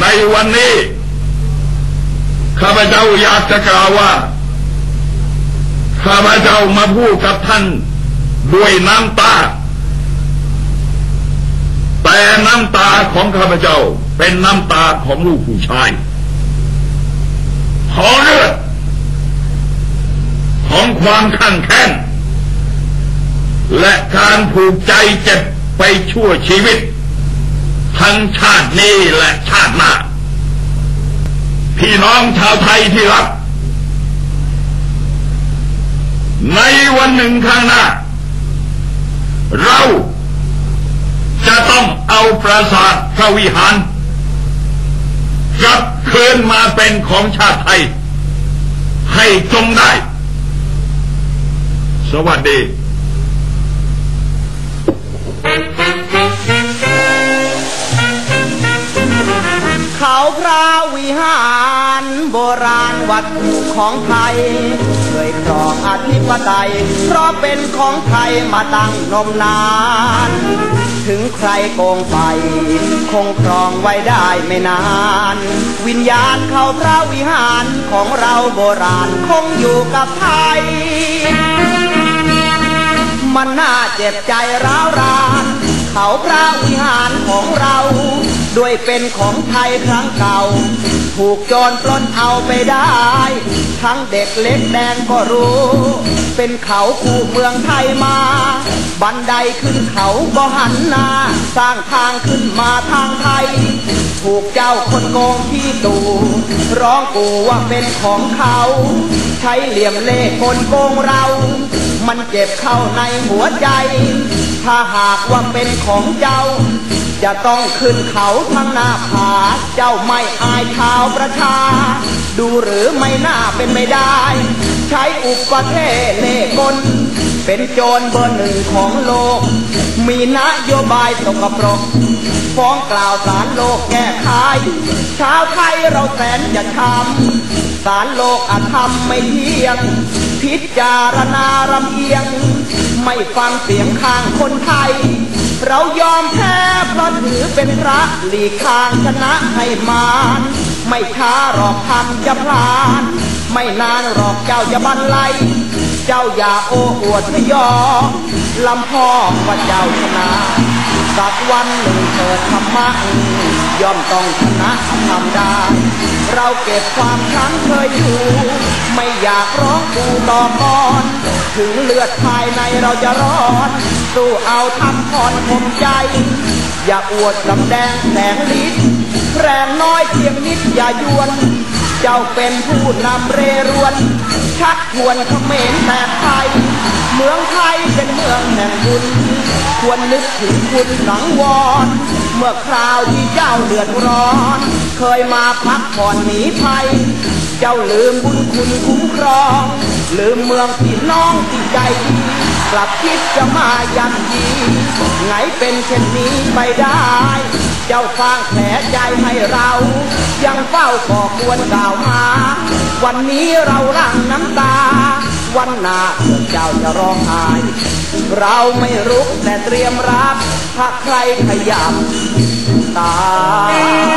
ในวันนี้ข้าพเจ้าอยากจะกล่าวว่า ข้าพเจ้ามาพูดกับท่านด้วยน้ำตา แต่น้ำตาของข้าพเจ้าเป็นน้ำตาของลูกผู้ชายขอเลือดของความขั่งแค้นและการผูกใจเจ็บไปชั่วชีวิต ทั้งชาตินี้และชาติหน้า พี่น้องชาวไทยที่รัก ในวันหนึ่งข้างหน้า เราจะต้องเอาปราสาทพระวิหารกลับคืนมาเป็นของชาติไทย ให้จงได้ สวัสดี วิหารโบราณวัดของไทยเคยครองอธิปไตยเพราะเป็นของไทยมาตั้งนมนาน ถึงใครโกงไป คงครองไว้ได้ไม่นาน วิญญาณเขาพระวิหารของเราโบราณคงอยู่กับไทย มันน่าเจ็บใจร้าวราน ด้วยเป็นของไทยครั้งเก่า ถูกจรปล้นเอาไปได้ ทั้งเด็กเล็กแดงก็รู้ เป็นเขาคู่เมืองไทยมา บันไดขึ้นเขาก็หันหน้า สร้างทางขึ้นมาทางไทย ถูกเจ้าคนโกงที่ตูร้องกูว่าเป็นของเขา ใช้เหลี่ยมเล่ห์กลโกงเรา มันเจ็บเข้าในหัวใจ ถ้าหากว่าเป็นของเจ้า จะต้องขึ้นเขาทั้งหน้าผา เจ้าไม่อายชาวประชา ดูหรือไม่น่าเป็นไม่ได้ ใช้อุปเทศเล่ห์กลเป็นโจรเบอร์หนึ่งของโลก มีนโยบายสกปรก ฟ้องกล่าวสารโลกแก้ไขชาวไทยเราแสนจะทำสารโลกอาธรรมไม่เที่ยง พิจารณารำเอียง ไม่ฟังเสียงข้างคนไทย เรายอมแพ้เพราะถือเป็นพระหลีกทางชนะให้มารไม่ช้าหรอกทำจะพลาน ไม่นานหรอกเจ้าจะบันไลเจ้าอย่าโอ้อวดไม่ยอมลำพ่อว่าเจ้าชนะสักวันหนึ่งเกิดธรรมะย่อมต้องชนะทำได้ เราเก็บความครั้งเคยอยู่ ไม่อยากร้องกูต่อก่อน ถึงเลือดภายในเราจะร้อนสู้เอาทำผ่อนคมใจ อย่าอวดสำแดงแสงฤทธิ์แรงน้อยเพียงนิดอย่ายวน เจ้าเป็นผู้นำเรรวน ชักชวนเขมรแตกไทย เมืองไทยเป็นเมืองแห่งบุญ ควรนึกถึงคุณสังวร เมื่อคราวที่เจ้าเดือดร้อน เคยมาพักผ่อนหนีภัย เจ้าลืมบุญคุณคุ้มครอง ลืมเมืองพี่น้องที่ใจดี กลับคิดจะมายันยีไงเป็นเช่นนี้ไปได้ เจ้าสร้างแผลใจให้เรา ยังเฝ้าก่อกวนกล่าวหา วันนี้เราลั่งน้ำตา วันหน้าเพื่อเจ้าจะร้องไห้ เราไม่รุกแต่เตรียมรับ ถ้าใครขยับตา